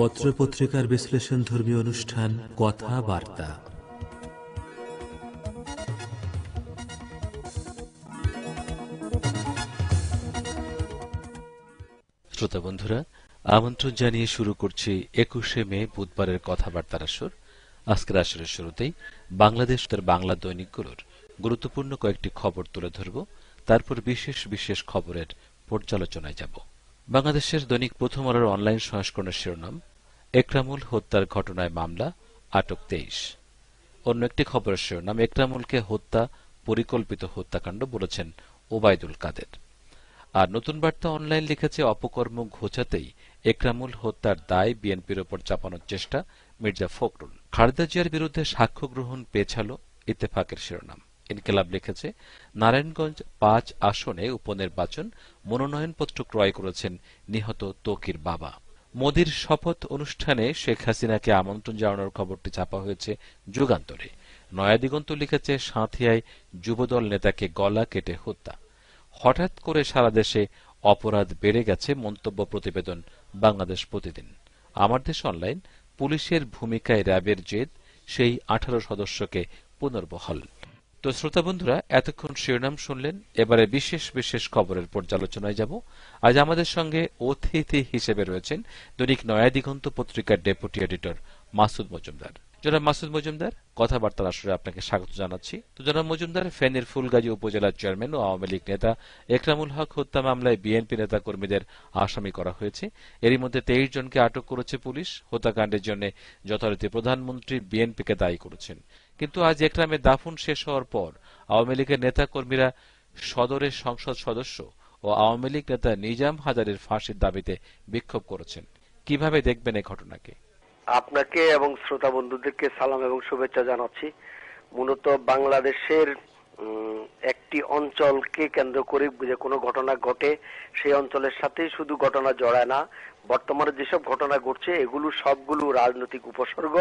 পত্রপত্রিকার বিশ্লেষণ ধর্মীয় অনুষ্ঠান, কথাবার্তা। শ্রোতা বন্ধুরা, আমন্ত্রণ জানিয়ে শুরু করছি একুশে মে বুধবারের কথাবার্তার আসর। আজকের আসরের শুরুতেই বাংলাদেশ তার বাংলা দৈনিকগুলোর গুরুত্বপূর্ণ কয়েকটি খবর তুলে ধরব। তারপর বিশেষ বিশেষ খবরের পর্যালোচনায় যাব। বাংলাদেশের দৈনিক প্রথম আলোর অনলাইন সংস্করণের শিরোনাম একরামুল হত্যার ঘটনায় মামলা, আটক তেইশ। অন্য একটি খবরের শিরোনাম, একরামুলকে হত্যা, পরিকল্পিত হত্যাকাণ্ড বলেছেন ওবায়দুল কাদের। আর নতুন বার্তা অনলাইন লিখেছে, অপকর্ম ঘোচাতেই একরামুল হত্যার দায় বিএনপির ওপর চাপানোর চেষ্টা মির্জা ফখরুল। খালেদা জিয়ার বিরুদ্ধে সাক্ষ্য গ্রহণ পেছালো ইত্তেফাকের শিরোনাম। ইনকেলাব লিখেছে, নারায়ণগঞ্জ পাঁচ আসনে উপনির্বাচন মনোনয়নপত্র ক্রয় করেছেন নিহত তকির বাবা। মোদির শপথ অনুষ্ঠানে শেখ হাসিনাকে আমন্ত্রণ জানানোর খবরটি ছাপা হয়েছে যুগান্তরে। নয়াদিগন্ত লিখেছে, সাঁথিয়ায় যুবদল নেতাকে গলা কেটে হত্যা। হঠাৎ করে সারা দেশে অপরাধ বেড়ে গেছে মন্তব্য প্রতিবেদন বাংলাদেশ প্রতিদিন। আমার দেশ অনলাইন, পুলিশের ভূমিকায় র্যাবের জেদ, সেই আঠারো সদস্যকে পুনর্বহাল। তো শ্রোতা বন্ধুরা, এতক্ষণ শিরোনাম শুনলেন, এবারে বিশেষ বিশেষ খবরের পর্যালোচনায় যাব। আজ আমাদের সঙ্গে অতিথি হিসেবে রয়েছেন দৈনিক নয়া দিগন্ত পত্রিকার ডেপুটি এডিটর মাসুদ মজুমদার। জনাব মাসুদ মজুমদার, কথাবার্তার আসরে আপনাকে স্বাগত জানাচ্ছি। তো জনাব মজুমদার, ফেনীর ফুলগাজী উপজেলার চেয়ারম্যান ও আওয়ামী লীগ নেতা একরামুল হক হত্যা মামলায় বিএনপি নেতা কর্মীদের আসামি করা হয়েছে। এরই মধ্যে তেইশ জনকে আটক করেছে পুলিশ। হত্যাকাণ্ডের জন্য যথারীতি প্রধানমন্ত্রী বিএনপিকে দায়ী করেছেন। কিন্তু আজ একরামের দাফন শেষ হওয়ার পর আওয়ামী লীগের নেতাকর্মীরা সদরের সংসদ সদস্য ও আওয়ামী লীগ নেতা নিজাম হাজারের ফাঁসির দাবিতে বিক্ষোভ করেছেন। কীভাবে দেখবেন এই ঘটনাকে? আপনাকে এবং শ্রোতা বন্ধুদেরকে সালাম এবং শুভেচ্ছা জানাচ্ছি। মূলত বাংলাদেশের একটি অঞ্চলকে কেন্দ্র করে যে কোনো ঘটনা ঘটে, সেই অঞ্চলের সাথে শুধু ঘটনা জড়ায় না। বর্তমানে যেসব ঘটনা ঘটছে, এগুলো সবগুলো রাজনৈতিক উপসর্গ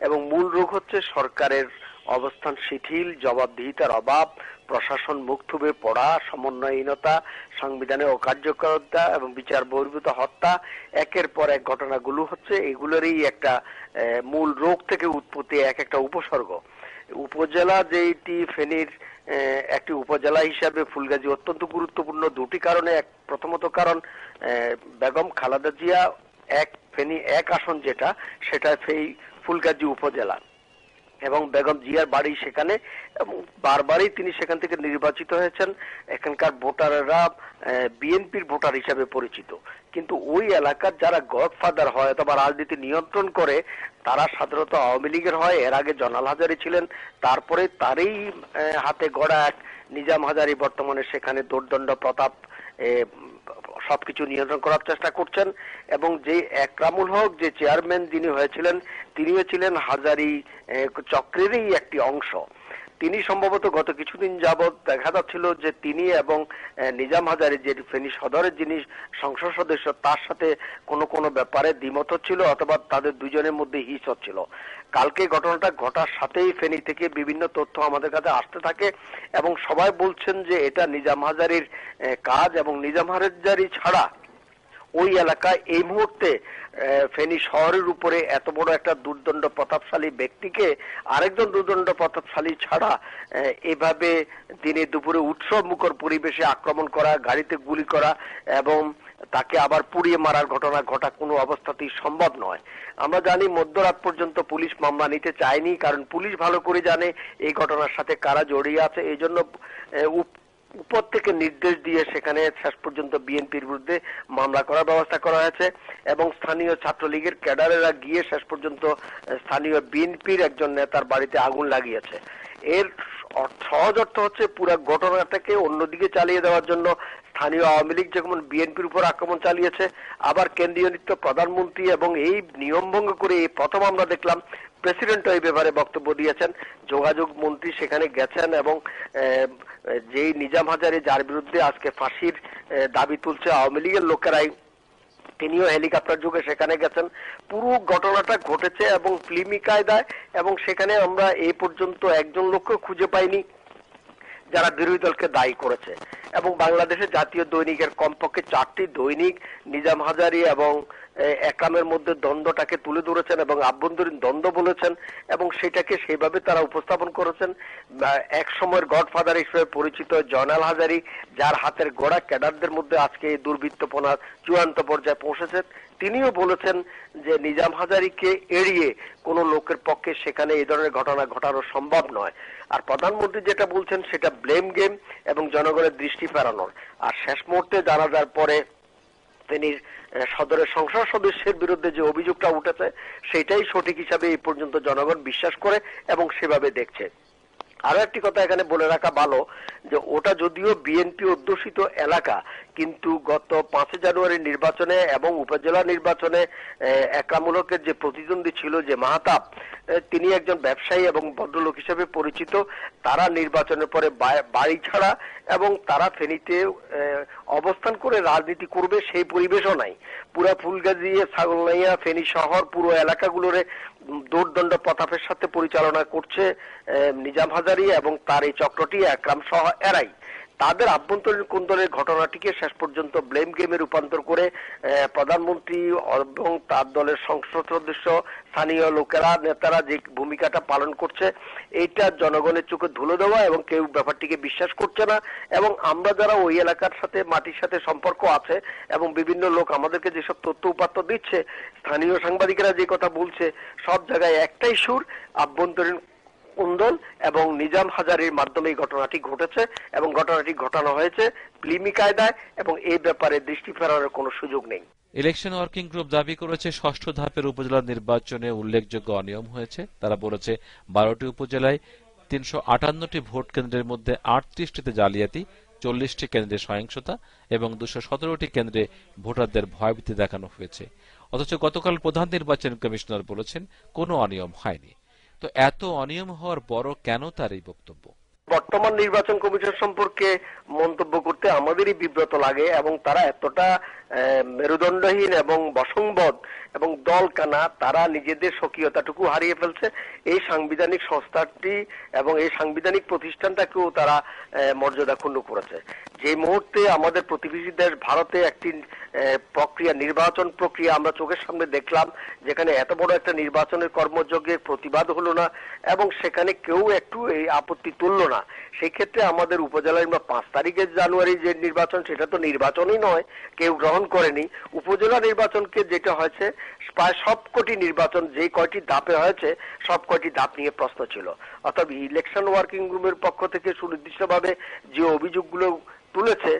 এবং মূল রোগ হচ্ছে সরকারের অবস্থান শিথিল, জবাবদিহিতার অভাব, প্রশাসন থুবে পড়া, সমন্বয়হীনতা, সংবিধানে অকার্যকরতা এবং বিচার বহির্ভূত হত্যা। একের পর এক ঘটনাগুলো হচ্ছে, এগুলোরই একটা মূল রোগ থেকে উৎপত্তি, এক একটা উপসর্গ। উপজেলা যেটি ফেনীর একটি উপজেলা হিসাবে ফুলগাজী অত্যন্ত গুরুত্বপূর্ণ। দুটি কারণে এক, প্রথমত কারণ বেগম খালাদা জিয়া এক, ফেনী এক আসন যেটা, সেটা সেই ফুলগাজী উপজেলা। এবং বেগম জিয়ার বাড়ি সেখানে বারবারই তিনি সেখান থেকে নির্বাচিত হয়েছেন। এখানকার ভোটাররা বিএনপির ভোটার হিসাবে পরিচিত। কিন্তু ওই এলাকার যারা গডফাদার হয় অথবা রাজনীতি নিয়ন্ত্রণ করে, তারা সাধারণত আওয়ামী লীগের হয়। এর আগে জনাল হাজারি ছিলেন। তারপরে তারই হাতে গড়া এক নিজাম হাজারি বর্তমানে সেখানে দোর্দণ্ড প্রতাপ সবকিছু নিয়ন্ত্রণ করার চেষ্টা করছেন এবং যে একরামুল হক, যে চেয়ারম্যান, যিনি হয়েছিলেন, তিনিও ছিলেন হাজারি চক্রেরই একটি অংশ। তিনি সম্ভবত গত কিছুদিন যাবৎ দেখা যাচ্ছিল যে তিনি এবং নিজাম হাজারি যে ফেনী সদরের যিনি সংসদ সদস্য, তার সাথে কোনো কোনো ব্যাপারে দ্বিমত হচ্ছিল অথবা তাদের দুজনের মধ্যে হিস হচ্ছিল। কালকে ঘটনাটা ঘটার সাথেই ফেনী থেকে বিভিন্ন তথ্য আমাদের কাছে আসতে থাকে এবং সবাই বলছেন যে এটা নিজাম হাজারির কাজ এবং নিজাম হাজারি ছাড়া ওই এলাকায় এই মুহূর্তে ফেনী শহরের উপরে এত বড় একটা দুর্দণ্ড প্রতাপশালী ব্যক্তিকে আরেকজন দুর্দণ্ড প্রতাপশালী ছাড়া এভাবে দিনে দুপুরে উৎসব মুখর পরিবেশে আক্রমণ করা, গাড়িতে গুলি করা এবং তাকে আবার পুড়িয়ে মারার ঘটনা ঘটা কোনো অবস্থাতেই সম্ভব নয়। আমরা জানি মধ্যরাত পর্যন্ত পুলিশ মামলা নিতে চায়নি, কারণ পুলিশ ভালো করে জানে এই ঘটনার সাথে কারা জড়িয়ে আছে। এই জন্য উপর থেকে নির্দেশ দিয়ে সেখানে শেষ পর্যন্ত বিএনপির বিরুদ্ধে মামলা করার ব্যবস্থা করা হয়েছে এবং স্থানীয় ছাত্রলীগের ক্যাডারেরা গিয়ে শেষ পর্যন্ত স্থানীয় বিএনপির একজন নেতার বাড়িতে আগুন লাগিয়েছে। এর সহজ অর্থ হচ্ছে পুরো ঘটনাটাকে অন্যদিকে চালিয়ে দেওয়ার জন্য স্থানীয় আওয়ামী লীগ যেমন বিএনপির উপর আক্রমণ চালিয়েছে, আবার কেন্দ্রীয় নিত্য প্রধানমন্ত্রী এবং এই নিয়ম ভঙ্গ করে এই প্রথম আমরা দেখলাম প্রেসিডেন্ট এই ব্যাপারে বক্তব্য দিয়েছেন। যোগাযোগ মন্ত্রী সেখানে গেছেন এবং যেই নিজাম হাজারি যার বিরুদ্ধে আজকে ফাঁসির দাবি তুলছে আওয়ামী লীগের লোকেরাই, তিনিও হেলিকপ্টার যুগে সেখানে গেছেন। পুরো ঘটনাটা ঘটেছে এবং ফিল্মি কায়দায় এবং সেখানে আমরা এই পর্যন্ত একজন লোককে খুঁজে পাইনি। যারা বিরোধী দলকে দায়ী করেছে। এবং বাংলাদেশের জাতীয় দৈনিকের কমপক্ষে চারটি দৈনিক নিজাম হাজারি এবং একামের মধ্যে দ্বন্দ্বটাকে তুলে ধরেছেন এবং আভ্যন্তরীণ দ্বন্দ্ব বলেছেন এবং সেটাকে সেইভাবে তারা উপস্থাপন করেছেন। এক সময়ের গডফাদার হিসেবে পরিচিত জয়নাল হাজারি, যার হাতের গোড়া ক্যাডারদের মধ্যে আজকে এই দুর্বৃত্তপনার চূড়ান্ত পর্যায়ে পৌঁছেছেন তিনিও বলেছেন যে নিজাম হাজারিকে এড়িয়ে কোনো লোকের পক্ষে সেখানে এই ধরনের ঘটনা ঘটানো সম্ভব নয়। আর প্রধানমন্ত্রী যেটা বলছেন সেটা ব্লেম গেম এবং জনগণের দৃষ্টি ফেরানোর। আর শেষ মুহূর্তে জানা যাওয়ার পরে তিনি সদরের সংসদ সদস্যের বিরুদ্ধে যে অভিযোগটা উঠেছে, সেটাই সঠিক হিসাবে এই পর্যন্ত জনগণ বিশ্বাস করে এবং সেভাবে দেখছে। আরও একটি কথা এখানে বলে রাখা ভালো, যে ওটা যদিও বিএনপি অধ্যুষিত এলাকা, কিন্তু গত পাঁচই জানুয়ারি নির্বাচনে এবং উপজেলা নির্বাচনে একামূলকের যে প্রতিদ্বন্দ্বী ছিল যে মাহাতাব তিনি একজন ব্যবসায়ী এবং ভদ্রলোক হিসেবে পরিচিত। তারা নির্বাচনের পরে বাড়ি ছাড়া এবং তারা ফেনীতে অবস্থান করে রাজনীতি করবে সেই পরিবেশও নাই। পুরা ফুলগাজি, ছাগলনাইয়া, ফেনী শহর, পুরো এলাকাগুলোরে দৌড়দণ্ড প্রতাপের সাথে পরিচালনা করছে নিজাম হাজারি এবং তার এই চক্রটি, একরাম সহ এরাই। তাদের আভ্যন্তরীণ কুন্দলের ঘটনাটিকে শেষ পর্যন্ত ব্লেম গেমে রূপান্তর করে প্রধানমন্ত্রী এবং তার দলের সংসদ সদস্য, স্থানীয় লোকেরা, নেতারা যে ভূমিকাটা পালন করছে, এইটা জনগণের চোখে ধুলো দেওয়া এবং কেউ ব্যাপারটিকে বিশ্বাস করছে না এবং আমরা যারা ওই এলাকার সাথে, মাটির সাথে সম্পর্ক আছে এবং বিভিন্ন লোক আমাদেরকে যেসব তথ্য উপাত্ত দিচ্ছে, স্থানীয় সাংবাদিকেরা যে কথা বলছে, সব জায়গায় একটাই সুর, আভ্যন্তরীণ কুন্দল এবং নিজাম হাজারির মাধ্যমে এই ঘটনাটি ঘটেছে এবং ঘটনাটি ঘটানো হয়েছে প্লিমি কায়দায় এবং এই ব্যাপারে দৃষ্টি ফেরানোর কোনো সুযোগ নেই। ইলেকশন ওয়ার্কিং গ্রুপ দাবি করেছে, ষষ্ঠ ধাপের উপজেলা নির্বাচনে উল্লেখযোগ্য অনিয়ম হয়েছে। তারা বলেছে, বারোটি উপজেলায় তিনশো আটান্নটি ভোট কেন্দ্রের মধ্যে আটত্রিশটিতে জালিয়াতি, চল্লিশটি কেন্দ্রে সহিংসতা এবং দুশো সতেরোটি কেন্দ্রে ভোটারদের ভয়ভীতি দেখানো হয়েছে। অথচ গতকাল প্রধান নির্বাচন কমিশনার বলেছেন, কোনো অনিয়ম হয়নি। তো এত অনিয়ম হওয়ার বড় কেন তার এই বক্তব্য? বর্তমান নির্বাচন কমিশন সম্পর্কে মন্তব্য করতে আমাদেরই বিব্রত লাগে এবং তারা এতটা মেরুদণ্ডহীন এবং বসংবদ এবং দল কানা তারা নিজেদের স্বকীয়তাটুকু হারিয়ে ফেলছে। এই সাংবিধানিক সংস্থাটি এবং এই সাংবিধানিক প্রতিষ্ঠানটাকেও তারা মর্যাদা ক্ষুণ্ণ করেছে। যে মুহূর্তে আমাদের প্রতিবেশী দেশ ভারতে একটি প্রক্রিয়া, নির্বাচন প্রক্রিয়া আমরা চোখের সামনে দেখলাম, যেখানে এত বড় একটা নির্বাচনের কর্মযজ্ঞের প্রতিবাদ হলো না এবং সেখানে কেউ একটু এই আপত্তি তুললো না। সেই ক্ষেত্রে আমাদের উপজেলায় আমরা পাঁচ তারিখের জানুয়ারি যে নির্বাচন, সেটা তো নির্বাচনই নয়, কেউ গ্রহণ করেনি। উপজেলা নির্বাচনকে যেটা হয়েছে প্রায় সবকটি নির্বাচন যে কয়টি ধাপে হয়েছে সব কয়টি ধাপ নিয়ে প্রশ্ন ছিল। অর্থাৎ ইলেকশন ওয়ার্কিং গ্রুপের পক্ষ থেকে সুনির্দিষ্টভাবে যে অভিযোগগুলো তুলেছে,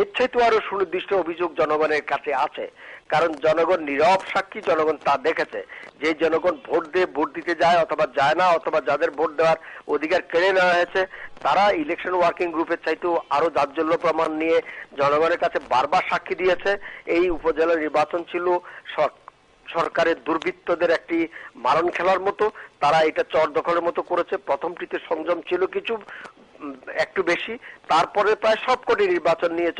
এর চাইতে আরও সুনির্দিষ্ট অভিযোগ জনগণের কাছে আছে। কারণ জনগণ নীরব সাক্ষী, জনগণ তা দেখেছে। যে জনগণ ভোট দিয়ে ভোট দিতে যায় অথবা যায় না, অথবা যাদের ভোট দেওয়ার অধিকার কেড়ে নেওয়া হয়েছে, তারা ইলেকশন ওয়ার্কিং গ্রুপের চাইতেও আরও জাজ্জল্য প্রমাণ নিয়ে জনগণের কাছে বারবার সাক্ষী দিয়েছে। এই উপজেলা নির্বাচন ছিল সরকারের দুর্বৃত্তদের একটি মারণ খেলার মতো, তারা এটা চর দখলের মতো করেছে। প্রথমটিতে সংযম ছিল কিছু একটু বেশি। তারপরে প্রায় সবকটি নির্বাচন নিয়ে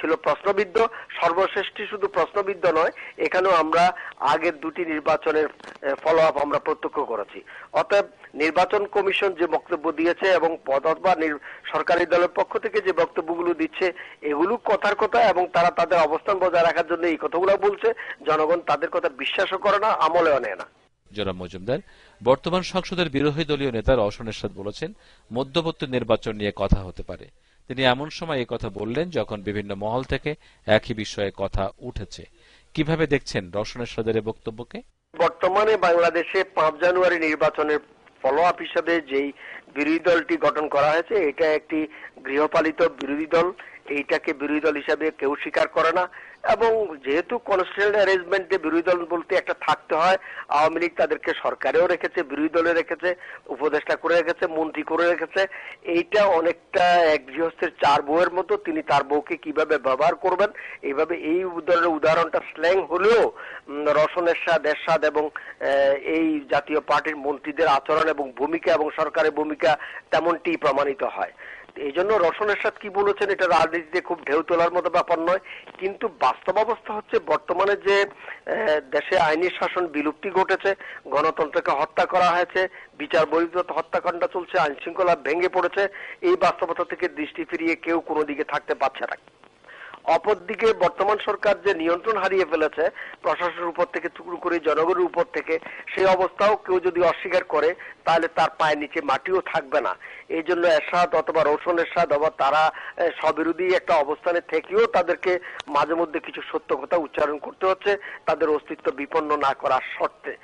ছিল প্রশ্নবিদ্ধ। সর্বশ্রেষ্ঠী শুধু প্রশ্নবিদ্ধ নয়, এখানেও আমরা আগের দুটি নির্বাচনের ফলো আপ আমরা প্রত্যক্ষ করেছি। অতএব নির্বাচন কমিশন যে বক্তব্য দিয়েছে এবং নির- সরকারি দলের পক্ষ থেকে যে বক্তব্যগুলো দিচ্ছে, এগুলো কথার কথা এবং তারা তাদের অবস্থান বজায় রাখার জন্য এই কথাগুলো বলছে। জনগণ তাদের কথা বিশ্বাসও করে না, আমলেও নেয় না। জনাব মজুমদার, বর্তমান সংসদের বিরোধী দলীয় নেতা রওশন এরশাদ বলেছেন, মধ্যবর্তী নির্বাচন নিয়ে কথা হতে পারে। তিনি এমন সময় এই কথা বললেন যখন বিভিন্ন মহল থেকে একই বিষয়ে কথা উঠেছে। কীভাবে দেখছেন রওশন এরশাদের বক্তব্যকে? বর্তমানে বাংলাদেশে পাঁচ জানুয়ারি নির্বাচনের ফলো আপ হিসাবে যেই বিরোধী দলটি গঠন করা হয়েছে, এটা একটি গৃহপালিত বিরোধী দল। এইটাকে বিরোধী দল হিসাবে কেউ স্বীকার করে না। এবং যেহেতু কনস্টিটিউশন অ্যারেঞ্জমেন্টে বিরোধী দল বলতে একটা থাকতে হয় আওয়ামী লীগ তাদেরকে সরকারেও রেখেছে বিরোধী দলে রেখেছে উপদেষ্টা করে রেখেছে মন্ত্রী করে রেখেছে। এইটা অনেকটা এক গৃহস্থের চার বউয়ের মতো তিনি তার বউকে কীভাবে ব্যবহার করবেন এইভাবে এই ধরনের উদাহরণটা স্ল্যাং হলেও উম, রসন এরশাদ এরশাদ এবং এই জাতীয় পার্টির মন্ত্রীদের আচরণ এবং ভূমিকা এবং সরকারের ভূমিকা তেমনটি প্রমাণিত হয়। এই জন্য রসন এরশাদ কি বলেছেন এটা রাজনীতিতে খুব ঢেউ তোলার মতো ব্যাপার নয়। কিন্তু বাস্তব অবস্থা হচ্ছে বর্তমানে যে দেশে আইনি শাসন বিলুপ্তি ঘটেছে, গণতন্ত্রকে হত্যা করা হয়েছে, বিচার বহির্ভূত হত্যাকাণ্ড চলছে আইন শৃঙ্খলা ভেঙে পড়েছে, এই বাস্তবতা থেকে দৃষ্টি ফিরিয়ে কেউ কোনো দিকে থাকতে পারছে না। অপরদিকে বর্তমান সরকার যে নিয়ন্ত্রণ হারিয়ে ফেলেছে প্রশাসনের উপর থেকে শুরু করে জনগণের উপর থেকে সেই অবস্থাও কেউ যদি অস্বীকার করে তাহলে তার পায়ের নিচে মাটিও থাকবে না। এই জন্য এরশাদ অথবা রোশন এরশাদ অথবা তারা আহ, স্ববিরোধী একটা অবস্থানে থেকেও তাদেরকে মাঝে মধ্যে কিছু সত্য কথা উচ্চারণ করতে হচ্ছে। তাদের অস্তিত্ব বিপন্ন না করার শর্তে।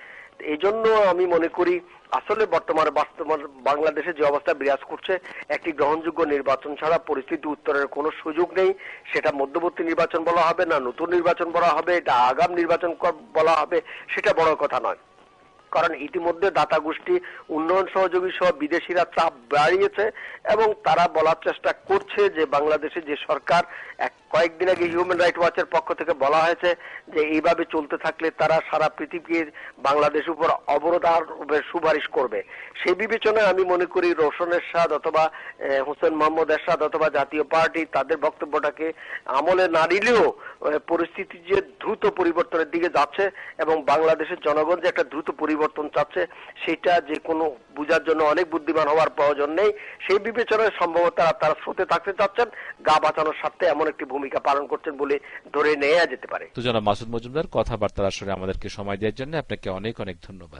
এই জন্য আমি মনে করি আসলে বর্তমানে বাস্তব বাংলাদেশে যে অবস্থা বিরাজ করছে, একটি গ্রহণযোগ্য নির্বাচন ছাড়া পরিস্থিতি উত্তরের কোনো সুযোগ নেই। সেটা মধ্যবর্তী নির্বাচন বলা হবে না, নতুন নির্বাচন বলা হবে, এটা আগাম নির্বাচন বলা হবে, সেটা বড় কথা নয়। কারণ ইতিমধ্যে দাতা গোষ্ঠী উন্নয়ন সহযোগী সহ বিদেশিরা চাপ বাড়িয়েছে এবং তারা বলার চেষ্টা করছে যে বাংলাদেশে যে সরকার এক কয়েকদিন আগে হিউম্যান রাইট ওয়াচের পক্ষ থেকে বলা হয়েছে যে এইভাবে চলতে থাকলে তারা সারা পৃথিবীর বাংলাদেশ উপর অবরোধ আরোপের সুপারিশ করবে। সেই বিবেচনায় আমি মনে করি রোশন এরশাদ অথবা হোসেন মোহাম্মদ এরশাদ অথবা জাতীয় পার্টি তাদের বক্তব্যটাকে আমলে না নিলেও পরিস্থিতি যে দ্রুত পরিবর্তনের দিকে যাচ্ছে এবং বাংলাদেশের জনগণ যে একটা দ্রুত পরিবর্তন চাচ্ছে, সেটা যে কোনো বোঝার জন্য অনেক বুদ্ধিমান হওয়ার প্রয়োজন নেই। সেই বিবেচনায় সম্ভবত তারা স্রোতে থাকতে চাচ্ছেন, গা বাঁচানোর স্বার্থে এমন একটি ভূমিকা পালন করছেন বলে ধরে নেওয়া যেতে পারে। তো মাসুদ মজুমদার, কথাবার্তার আসরে আমাদেরকে সময় দেওয়ার জন্য আপনাকে অনেক অনেক ধন্যবাদ।